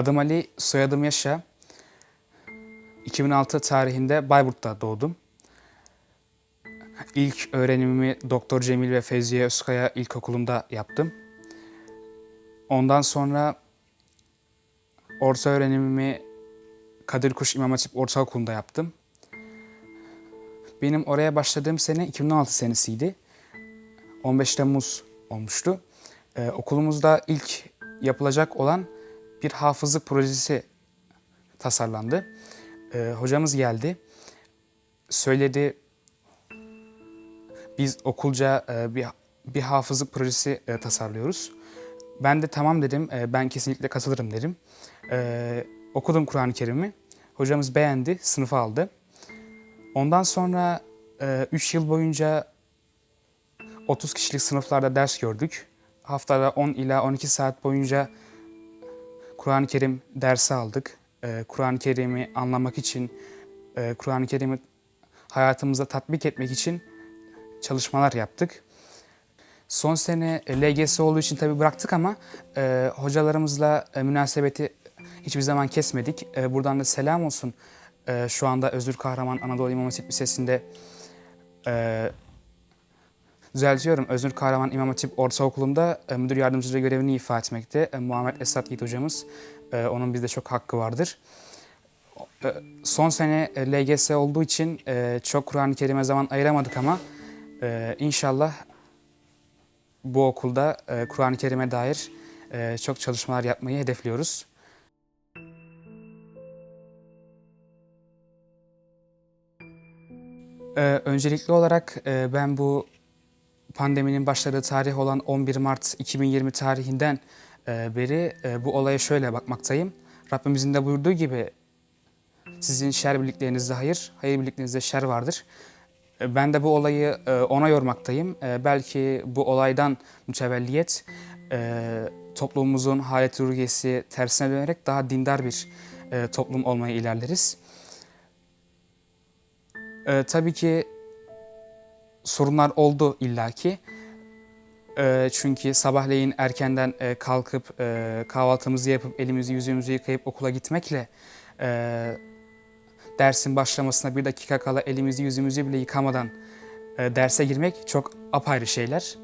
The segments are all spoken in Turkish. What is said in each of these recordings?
Adım Ali, soyadım Yaşa. 2006 tarihinde Bayburt'ta doğdum. İlk öğrenimimi Doktor Cemil ve Fevziye Özkaya İlkokulu'nda yaptım. Ondan sonra orta öğrenimimi Kadir Kuş İmam Hatip Ortaokulu'nda yaptım. Benim oraya başladığım sene 2016 senesiydi. 15 Temmuz olmuştu. Ee, okulumuzda ilk yapılacak olan bir hafızlık projesi tasarlandı. Ee, hocamız geldi. Söyledi biz okulca e, bir, bir hafızlık projesi e, tasarlıyoruz. Ben de tamam dedim, e, ben kesinlikle katılırım dedim. E, okudum Kur'an-ı Kerim'i. Hocamız beğendi, sınıfa aldı. Ondan sonra 3 yıl boyunca 30 kişilik sınıflarda ders gördük. Haftada 10 ila 12 saat boyunca Kur'an-ı Kerim dersi aldık. Ee, Kur'an-ı Kerim'i anlamak için, e, Kur'an-ı Kerim'i hayatımıza tatbik etmek için çalışmalar yaptık. Son sene e, LGS olduğu için tabii bıraktık ama e, hocalarımızla e, münasebeti hiçbir zaman kesmedik. E, buradan da selam olsun. E, şu anda Özgür Kahraman Anadolu İmam Hatip Lisesi'nde e, düzeltiyorum. Özgür Kahraman İmam Hatip Ortaokulu'nda e, müdür yardımcılığı görevini ifa etmekte. E, Muhammed Esat Yiğit hocamız. E, onun bizde çok hakkı vardır. Son sene LGS olduğu için çok Kur'an-ı Kerim'e zaman ayıramadık ama inşallah bu okulda Kur'an-ı Kerim'e dair çok çalışmalar yapmayı hedefliyoruz. E, öncelikli olarak e, ben bu pandeminin başladığı tarih olan 11 Mart 2020 tarihinden e, beri e, bu olaya şöyle bakmaktayım. Rabbimizin de buyurduğu gibi sizin şer birliklerinizde hayır, hayır birliklerinizde şer vardır. E, Ben de bu olayı ona yormaktayım. Belki bu olaydan mütevelliyet toplumumuzun halet ruhiyesi tersine dönerek daha dindar bir toplum olmaya ilerleriz. Tabii ki sorunlar oldu illaki. E, çünkü sabahleyin erkenden e, kalkıp e, kahvaltımızı yapıp elimizi yüzümüzü yıkayıp okula gitmekle e, dersin başlamasına bir dakika kala elimizi yüzümüzü bile yıkamadan e, derse girmek çok apayrı şeyler.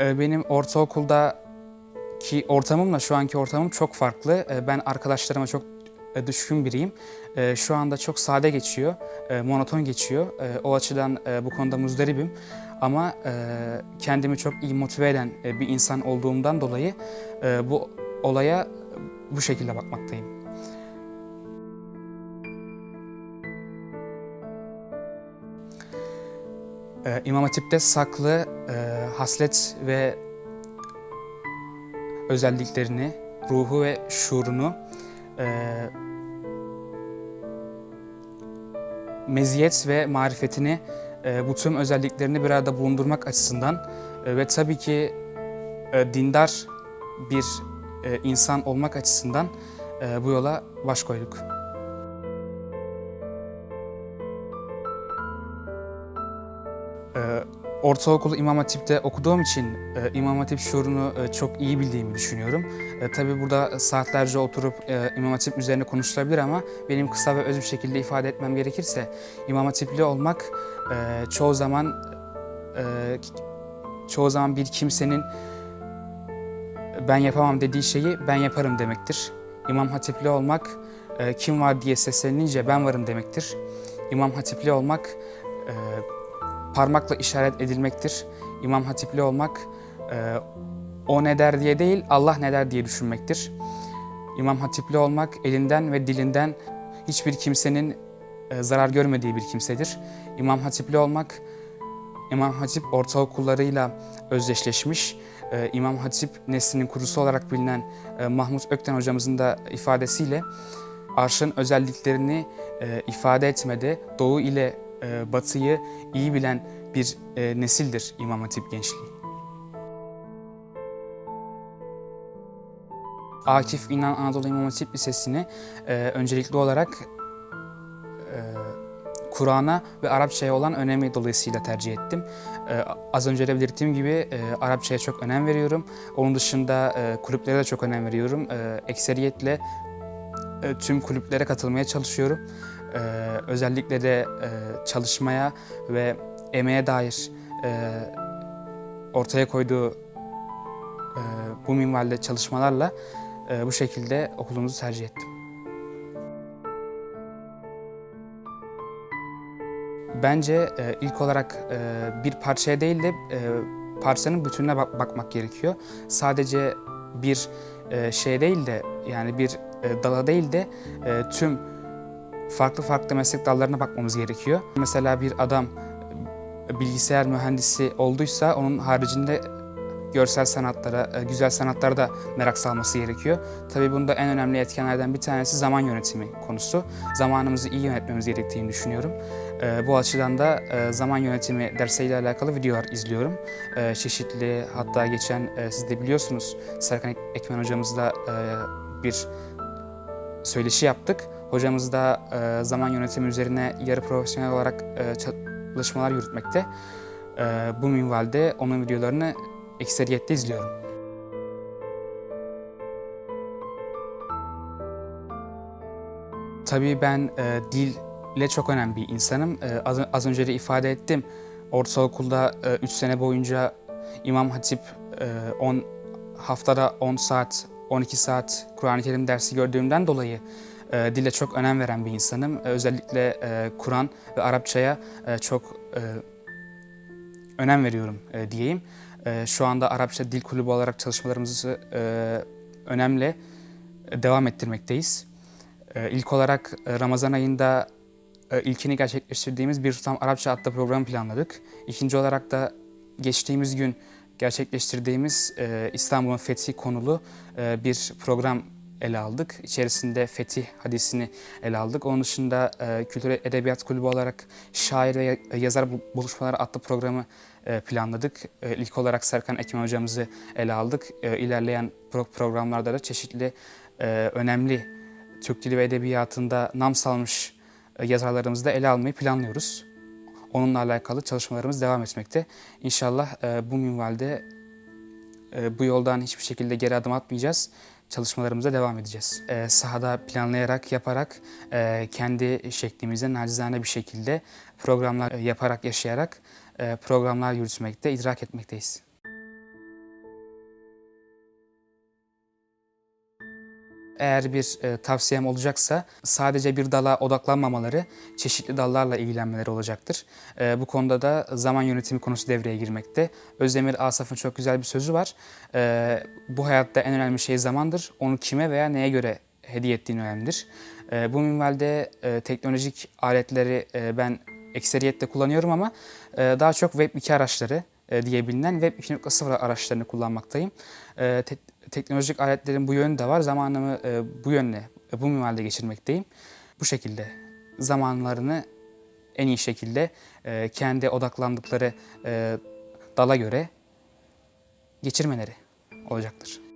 E, benim ortaokuldaki ortamımla şu anki ortamım çok farklı. E, ben arkadaşlarıma çok düşkün biriyim. E, şu anda çok sade geçiyor, e, monoton geçiyor. E, o açıdan e, bu konuda muzdaribim. Ama e, kendimi çok iyi motive eden e, bir insan olduğumdan dolayı e, bu olaya bu şekilde bakmaktayım. E, İmam Hatip'te saklı e, haslet ve özelliklerini, ruhu ve şuurunu e, meziyet ve marifetini e, bu tüm özelliklerini bir arada bulundurmak açısından e, ve tabii ki e, dindar bir e, insan olmak açısından e, bu yola baş koyduk. E, Ortaokulu İmam Hatip'te okuduğum için e, İmam Hatip şuurunu e, çok iyi bildiğimi düşünüyorum. E, tabii burada saatlerce oturup e, İmam Hatip üzerine konuşulabilir ama benim kısa ve öz bir şekilde ifade etmem gerekirse İmam Hatipli olmak e, çoğu zaman e, çoğu zaman bir kimsenin ben yapamam dediği şeyi ben yaparım demektir. İmam Hatipli olmak e, kim var diye seslenince ben varım demektir. İmam Hatipli olmak e, parmakla işaret edilmektir. İmam Hatipli olmak e, o ne der diye değil Allah ne der diye düşünmektir. İmam Hatipli olmak elinden ve dilinden hiçbir kimsenin e, zarar görmediği bir kimsedir. İmam Hatipli olmak İmam Hatip ortaokullarıyla özdeşleşmiş. E, İmam Hatip neslinin kurusu olarak bilinen e, Mahmut Ökten hocamızın da ifadesiyle arşın özelliklerini e, ifade etmede Doğu ile e, Batı'yı iyi bilen bir e, nesildir İmam Hatip gençliği. Akif İnan Anadolu İmam Hatip Lisesi'ni e, öncelikli olarak e, Kur'an'a ve Arapçaya olan önemi dolayısıyla tercih ettim. E, az önce de belirttiğim gibi e, Arapçaya çok önem veriyorum. Onun dışında e, kulüplere de çok önem veriyorum. E, ekseriyetle e, tüm kulüplere katılmaya çalışıyorum. E, özellikle de e, çalışmaya ve emeğe dair e, ortaya koyduğu e, bu minvalde çalışmalarla e, bu şekilde okulumuzu tercih ettim. Bence e, ilk olarak e, bir parçaya değil de e, parçanın bütününe bak- bakmak gerekiyor. Sadece bir e, şey değil de yani bir e, dala değil de e, tüm farklı farklı meslek dallarına bakmamız gerekiyor. Mesela bir adam e, bilgisayar mühendisi olduysa onun haricinde görsel sanatlara, e, güzel sanatlara da merak salması gerekiyor. Tabii bunda en önemli etkenlerden bir tanesi zaman yönetimi konusu. Zamanımızı iyi yönetmemiz gerektiğini düşünüyorum. E, Bu açıdan da zaman yönetimi dersleriyle alakalı videolar izliyorum. Çeşitli hatta geçen siz de biliyorsunuz Serkan Ek- Ekmen hocamızla bir söyleşi yaptık. Hocamız da e, zaman yönetimi üzerine yarı profesyonel olarak e, çalışmalar yürütmekte. E, Bu minvalde onun videolarını ekseriyette izliyorum. Tabii ben e, dille çok önemli bir insanım. E, az, az önce de ifade ettim. Ortaokulda 3 sene boyunca İmam Hatip e, 10 haftada 10 saat, 12 saat Kur'an-ı Kerim dersi gördüğümden dolayı e, dile çok önem veren bir insanım. E, özellikle e, Kur'an ve Arapçaya e, çok e, önem veriyorum e, diyeyim. E, şu anda Arapça Dil Kulübü olarak çalışmalarımızı e, önemli devam ettirmekteyiz. E, ilk olarak e, Ramazan ayında e, ilkini gerçekleştirdiğimiz Bir Tutam Arapça adlı programı planladık. İkinci olarak da geçtiğimiz gün gerçekleştirdiğimiz e, İstanbul'un fethi konulu e, bir program ele aldık. İçerisinde fetih hadisini ele aldık. Onun dışında e, Kültür Edebiyat Kulübü olarak şair ve ya- yazar bu- buluşmaları adlı programı e, planladık. E, İlk olarak Serkan Ekim hocamızı ele aldık. E, İlerleyen pro- programlarda da çeşitli e, önemli Türk Dili ve Edebiyatı'nda nam salmış e, yazarlarımızı da ele almayı planlıyoruz. Onunla alakalı çalışmalarımız devam etmekte. İnşallah e, bu minvalde e, bu yoldan hiçbir şekilde geri adım atmayacağız. Çalışmalarımıza devam edeceğiz. E, sahada planlayarak, yaparak, e, kendi şeklimizde nacizane bir şekilde programlar e, yaparak, yaşayarak e, programlar yürütmekte, idrak etmekteyiz. Eğer bir e, tavsiyem olacaksa sadece bir dala odaklanmamaları, çeşitli dallarla ilgilenmeleri olacaktır. E, bu konuda da zaman yönetimi konusu devreye girmekte. Özdemir Asaf'ın çok güzel bir sözü var. E, bu hayatta en önemli şey zamandır. Onu kime veya neye göre hediye ettiğin önemlidir. E, bu minvalde e, teknolojik aletleri e, ben ekseriyetle kullanıyorum ama e, daha çok Web 2 araçları e, diye bilinen Web 2.0 araçlarını kullanmaktayım. Te- teknolojik aletlerin bu yönü de var. Zamanımı e, bu yönle, e, bu minvalde geçirmekteyim. Bu şekilde zamanlarını en iyi şekilde e, kendi odaklandıkları e, dala göre geçirmeleri olacaktır.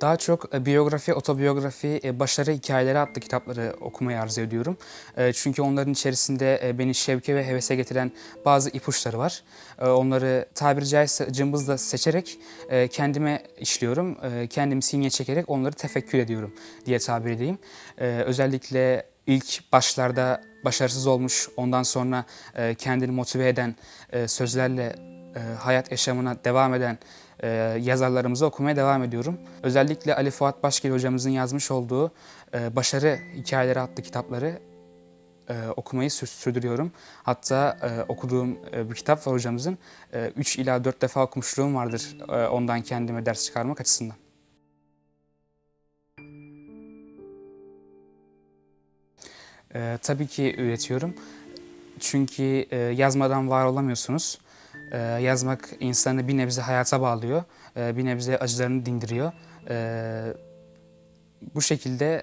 Daha çok e, biyografi, otobiyografi, e, başarı hikayeleri adlı kitapları okumayı arzu ediyorum. E, Çünkü onların içerisinde beni şevke ve hevese getiren bazı ipuçları var. Onları tabiri caizse cımbızla seçerek kendime işliyorum. Kendimi sinye çekerek onları tefekkür ediyorum diye tabir edeyim. Özellikle ilk başlarda başarısız olmuş, ondan sonra kendini motive eden sözlerle hayat yaşamına devam eden e, yazarlarımızı okumaya devam ediyorum. Özellikle Ali Fuat Başgil hocamızın yazmış olduğu e, Başarı Hikayeleri adlı kitapları e, okumayı sür- sürdürüyorum. Hatta e, okuduğum e, bir kitap var hocamızın. 3 ila 4 defa okumuşluğum vardır e, ondan kendime ders çıkarmak açısından. E, tabii ki üretiyorum. Çünkü e, yazmadan var olamıyorsunuz. E, yazmak insanı bir nebze hayata bağlıyor. E, bir nebze acılarını dindiriyor. E, bu şekilde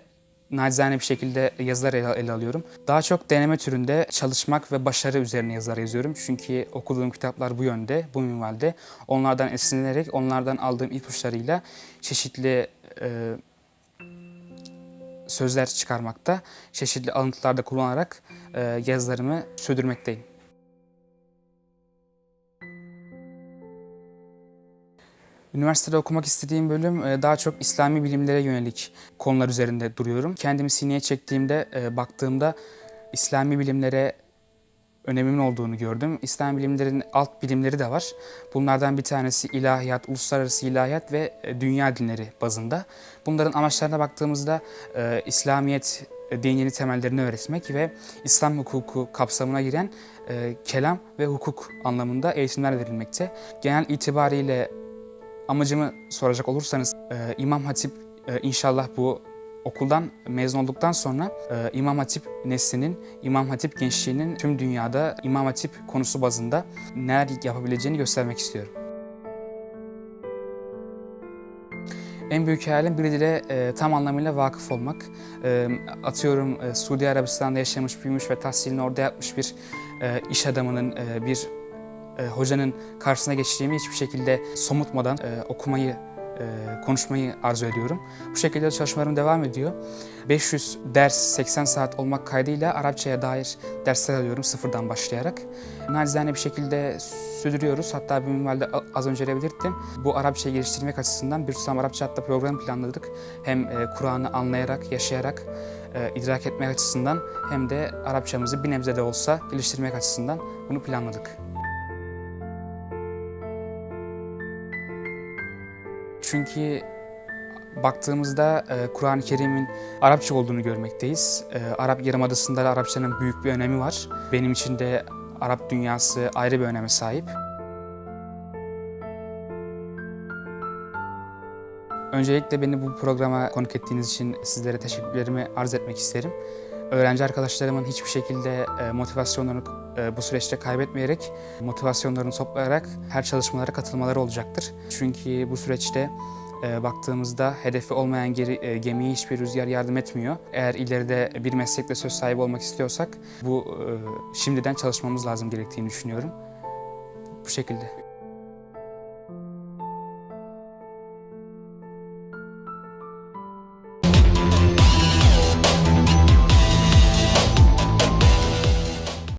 nacizane bir şekilde yazılar ele, ele alıyorum. Daha çok deneme türünde çalışmak ve başarı üzerine yazılar yazıyorum. Çünkü okuduğum kitaplar bu yönde, bu minvalde. Onlardan esinlenerek, onlardan aldığım ipuçlarıyla çeşitli e, sözler çıkarmakta, çeşitli alıntılarda kullanarak e, yazılarımı sürdürmekteyim. Üniversitede okumak istediğim bölüm e, daha çok İslami bilimlere yönelik konular üzerinde duruyorum. Kendimi sineye çektiğimde, e, baktığımda İslami bilimlere önemimin olduğunu gördüm. İslam bilimlerin alt bilimleri de var. Bunlardan bir tanesi ilahiyat, uluslararası ilahiyat ve e, dünya dinleri bazında. Bunların amaçlarına baktığımızda e, İslamiyet dinini temellerini öğretmek ve İslam hukuku kapsamına giren e, kelam ve hukuk anlamında eğitimler verilmekte. Genel itibariyle amacımı soracak olursanız e, İmam Hatip e, inşallah bu okuldan mezun olduktan sonra e, İmam Hatip neslinin, İmam Hatip gençliğinin tüm dünyada İmam Hatip konusu bazında neler yapabileceğini göstermek istiyorum. En büyük hayalim bir dile e, tam anlamıyla vakıf olmak. E, atıyorum e, Suudi Arabistan'da yaşamış, büyümüş ve tahsilini orada yapmış bir e, iş adamının, e, bir e, hocanın karşısına geçeceğimi hiçbir şekilde somutmadan e, okumayı, e, konuşmayı arzu ediyorum. Bu şekilde çalışmalarım devam ediyor. 500 ders, 80 saat olmak kaydıyla Arapçaya dair dersler alıyorum sıfırdan başlayarak. Nacizane bir şekilde sürdürüyoruz. Hatta bir minvalde az önce de belirttim. Bu Arapçayı geliştirmek açısından bir tutam Arapça hatta program planladık. Hem e, Kur'an'ı anlayarak, yaşayarak, e, idrak etmek açısından hem de Arapçamızı bir nebze de olsa geliştirmek açısından bunu planladık. Çünkü baktığımızda e, Kur'an-ı Kerim'in Arapça olduğunu görmekteyiz. E, Arap Yarımadası'nda da Arapçanın büyük bir önemi var. Benim için de Arap dünyası ayrı bir öneme sahip. Öncelikle beni bu programa konuk ettiğiniz için sizlere teşekkürlerimi arz etmek isterim. Öğrenci arkadaşlarımın hiçbir şekilde e, motivasyonlarını e, bu süreçte kaybetmeyerek, motivasyonlarını toplayarak her çalışmalara katılmaları olacaktır. Çünkü bu süreçte e, baktığımızda hedefi olmayan geri, gemiye hiçbir rüzgar yardım etmiyor. Eğer ileride bir meslekte söz sahibi olmak istiyorsak bu şimdiden çalışmamız lazım gerektiğini düşünüyorum. Bu şekilde.